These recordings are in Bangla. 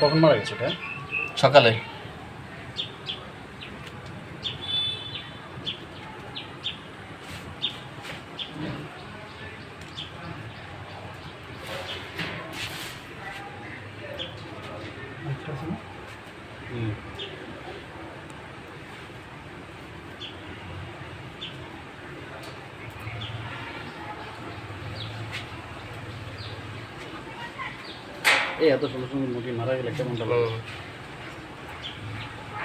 কখন মারা গেছে এটা? সকালে। হুম। এই এত সুন্দর সুন্দর মুরগি মারা গেলে কেমন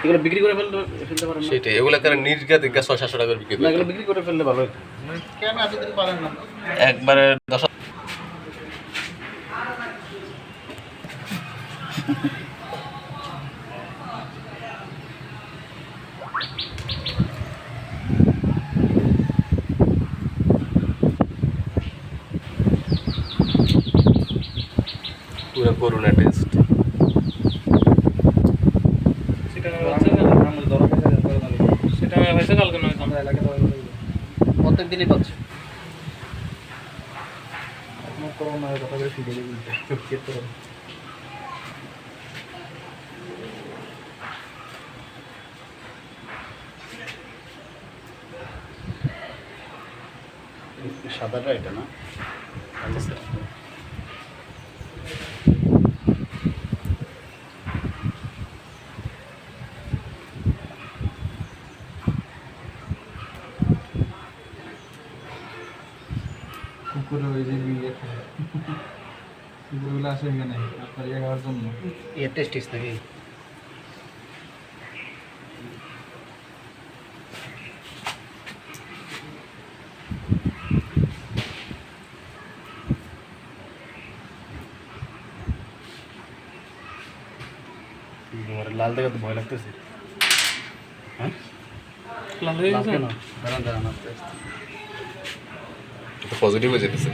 এগুলো বিক্রি করে ফেলতে ফেলতে পারেন সেটাই এগুলো কারণ নির্গা দিগা ছয় সাতশো বিক্রি না এগুলো বিক্রি করে ফেললে ভালো কেন এতদিন পারেন না? একবারে দশ পুরো করুণা টেস্ট সেটা হয়েছে কালকে নয় আমরা এলাকায় প্রত্যেক দিনই পাচ্ছে। করোনা কথা করে। ফিরে দিবি সাদাটা এটা না? কুকুরে ওই যে বিয়ে খায় কুকুরগুলো আসে এখানে আপনার ইয়ে খাওয়ার জন্য এর টেস্টিস নাকি বাবারে, লাল দেখে তো ভয় লাগতেছে হ্যাঁ লাল হয়ে লাল গেছে কেন দাঁড়ান দাঁড়ান আস্তে পজিটিভ হয়ে যেতেছে।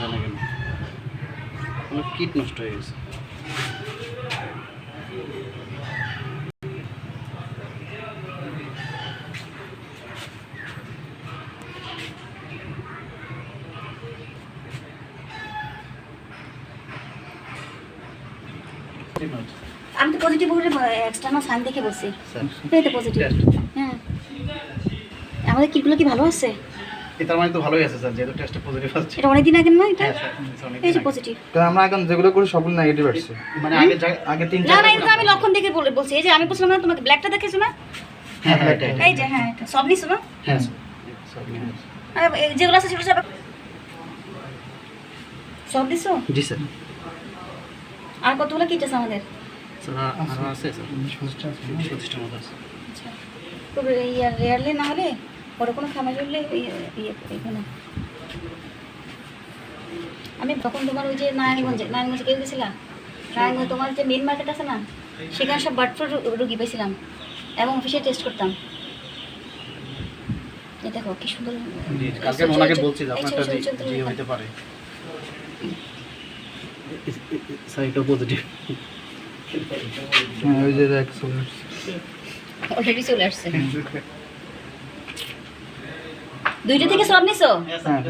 জানে কেন? কোনো কীট নষ্ট হয়ে গেছে। আমি তো পজিটিভ বলে এক্সটার্নাল সাইন দেখে বলছি। স্যার এই তো পজিটিভ হ্যাঁ। আমাদের কিটগুলো কি ভালো আছে? এটার মানে তো ভালোই আছে স্যার যেহেতু টেস্টে পজিটিভ আসছে এটা না হ্যাঁ এই যে পজিটিভ কারণ আমরা এখন যেগুলো করি সবগুলো নেগেটিভ আসছে। মানে আগে আগে তিন না না এটা আমি লক্ষণ দেখে বলে বলছি এই যে আমি বলছিলাম না তোমাকে ব্ল্যাকটা দেখেছ না? হ্যাঁ হ্যাঁ। এই যে হ্যাঁ এটা সব নিছো না? হ্যাঁ সব যেগুলো আছে সেগুলো সব সব দিছো? জি স্যার আর কতগুলো কি আছে আমাদের? আরও আছে। স্যার মতো আছে আচ্ছা। রেয়ারলি না হলে ওটা কোনো খামার করলে এখানে আমি তখন তোমার ওই যে নারায়ণগঞ্জে নারায়ণগঞ্জে কেউ গেছিলাম। নারায়ণগঞ্জ তোমার যে মেন মার্কেট আছে না সেখানে সব বার্ড ফ্লু রুগী পেয়েছিলাম এবং অফিসে টেস্ট করতাম। এই দেখো কি সুন্দর কালকে ওনাকে বলছি আপনারটা জি চলছে, জি চলছে। হইতে পারে। স্যার পজিটিভ হ্যাঁ ওই যে দেখ চলে আসছে। অলরেডি চলে আসছে। দুইটা থেকে সব নিছো? হ্যাঁ